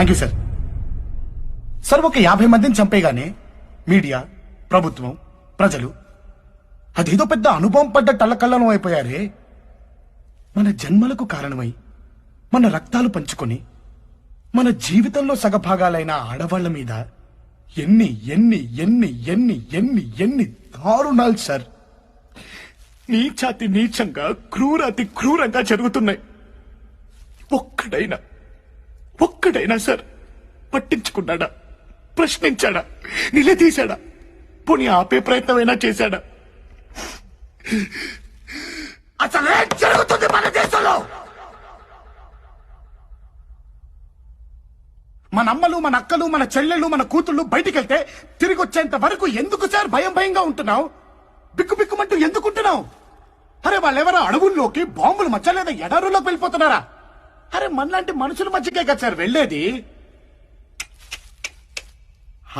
Thank you sir sir ఒక యాభై మందిని చంపేగానే మీడియా ప్రభుత్వం ప్రజలు అదేదో పెద్ద అనుభవం పడ్డ టల్లకల్లం అయిపోయారే. మన జన్మలకు కారణమై మన రక్తాలు పంచుకొని మన జీవితంలో సగభాగాలైన ఆడవాళ్ళ మీద ఎన్ని ఎన్ని ఎన్ని ఎన్ని ఎన్ని ఎన్ని దారుణాలు సార్ నీచాతి నీచంగా క్రూరాతి క్రూరంగా జరుగుతున్నాయి. ఒక్కడైనా ఒక్కడైనా సార్ పట్టించుకున్నాడా? ప్రశ్నించాడా? నిలదీశాడా? పోనీ ఆపే ప్రయత్నమైనా చేశాడా? అసలు ఏం జరుగుతుంది మన దేశంలో? మన అమ్మలు మన అక్కలు మన చెల్లెళ్ళు మన కూతుళ్ళు బయటికి వెళ్తే తిరిగి వచ్చేంత వరకు ఎందుకు సార్ భయం భయంగా ఉంటున్నావు? బిక్కు బిక్కుమంటూ ఎందుకుంటున్నావు? అరే వాళ్ళెవరో అడవుల్లోకి బాంబులు మచ్చలేదా ఎడారులోకి వెళ్ళిపోతున్నారా? అరే మనలాంటి మనుషుల మధ్యకే కదా సార్ వెళ్ళేది?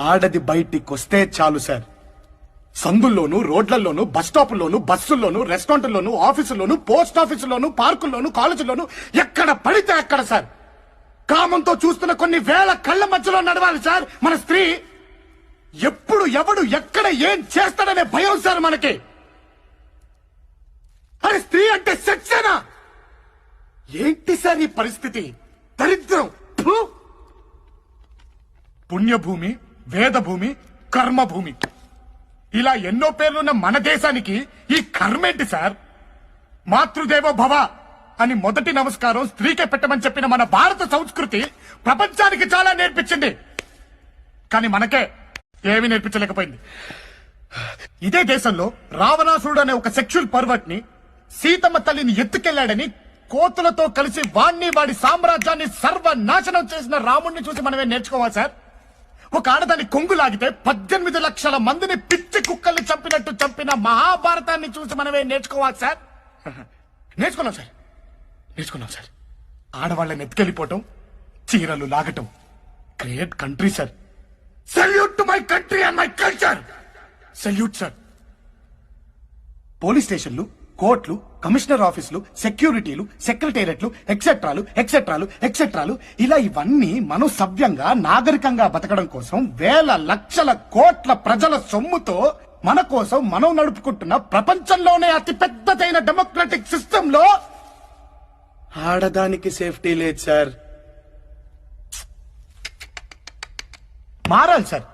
ఆడది బయటికి వస్తే చాలు సార్. సందుల్లోను రోడ్లలోను బస్ స్టాపుల్లోను బస్సుల్లోను రెస్టారెంట్లోను ఆఫీసుల్లోను పోస్ట్ ఆఫీసుల్లోను పార్కుల్లోను కాలేజీల్లోను ఎక్కడ పడితే అక్కడ సార్. కామంతో చూస్తున్న కొన్ని వేల కళ్ళ మధ్యలో నడవాలి సార్ మన స్త్రీ. ఎప్పుడు ఎవడు ఎక్కడ ఏం చేస్తాడనే భయం సార్ మనకి అరే స్త్రీ అంటే సెక్సేనా ఏంటి పరిస్థితి దరిద్రం. పుణ్యభూమి వేదభూమి కర్మభూమి. ఇలా ఎన్నో పేర్లున్న మన దేశానికి ఈ కర్మేంటి సార్? మాతృదేవో భవ అని మొదటి నమస్కారం స్త్రీకే పెట్టమని చెప్పిన మన భారత సంస్కృతి ప్రపంచానికి చాలా నేర్పించింది. కానీ మనకే ఏమి నేర్పించలేకపోయింది. ఇదే దేశంలో రావణాసురుడు అనే ఒక సెక్షువల్ పర్వట్ని సీతమ్మ తల్లిని ఎత్తుకెళ్ళాడని కోతులతో కలిసి వాణ్ణి వాడి సామ్రాజ్యాన్ని సర్వనాశనం చేసిన రాముణ్ణి చూసి మనమే నేర్చుకోవాలి సార్. ఒక ఆడదాన్ని కొంగు లాగితే పద్దెనిమిది లక్షల మందిని పిచ్చి కుక్కల్ని చంపినట్టు చంపిన మహాభారతాన్ని చూసి మనమే నేర్చుకోవాలి సార్. నేర్చుకున్నాం సార్. నేర్చుకున్నాం సార్. ఆడవాళ్ళని ఎత్తుకెళ్ళిపోవటం చీరలు లాగటం. Great country sir. Salute to my country and my culture salute sir. Police స్టేషన్లు కోర్టులు కమిషనర్ ఆఫీసులు సెక్యూరిటీలు సెక్రటేరియట్లు ఎక్సెట్రాలు ఎక్సెట్రాలు ఎక్సెట్రాలు ఇలా ఇవన్నీ మనం సవ్యంగా నాగరికంగా బతకడం కోసం వేల లక్షల కోట్ల ప్రజల సొమ్ముతో మన కోసం మనం నడుపుకుంటున్న ప్రపంచంలోనే అతి పెద్దదైన డెమోక్రటిక్ సిస్టమ్లో ఆడదానికి సేఫ్టీ లేదు సార్. మారాలి సార్.